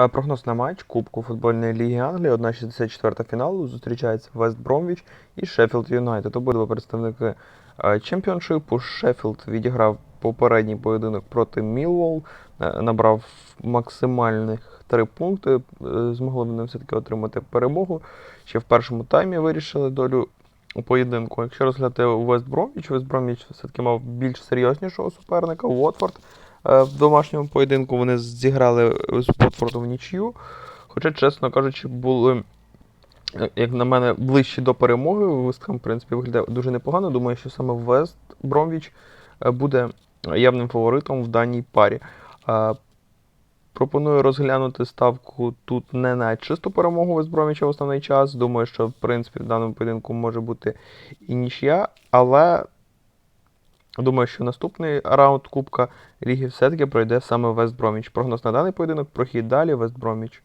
Е, Прогноз на матч Кубку футбольної ліги Англії, 1.64 фіналу. Зустрічається Вест Бромвіч і Шеффілд Юнайтед. Обидва представники е, чемпіоншипу. Шеффілд відіграв попередній поєдинок проти Мілвол, е, набрав максимальних три пункти. Змогли вони все-таки отримати перемогу. Ще в першому таймі вирішили долю у поєдинку. Якщо розглядати Вест Бромвіч, Вест Бромвіч все-таки мав більш серйознішого суперника Уотфорд. Е, В домашньому поєдинку вони зіграли з Уотфордом в нічию. Хоча, чесно кажучи, були, е, як на мене, ближчі до перемоги. Вестхем, в принципі, виглядає дуже непогано. Думаю, що саме Вест Бромвіч е, буде явним фаворитом в даній парі. Пропоную розглянути ставку тут не на чисту перемогу Вестброміча в основний час. Думаю, що в принципі в даному поєдинку може бути і нічия, але Думаю, що наступний раунд Кубка Ліги все-таки пройде саме Вестброміч. Прогноз на даний поєдинок, прохід далі Вест Броміч.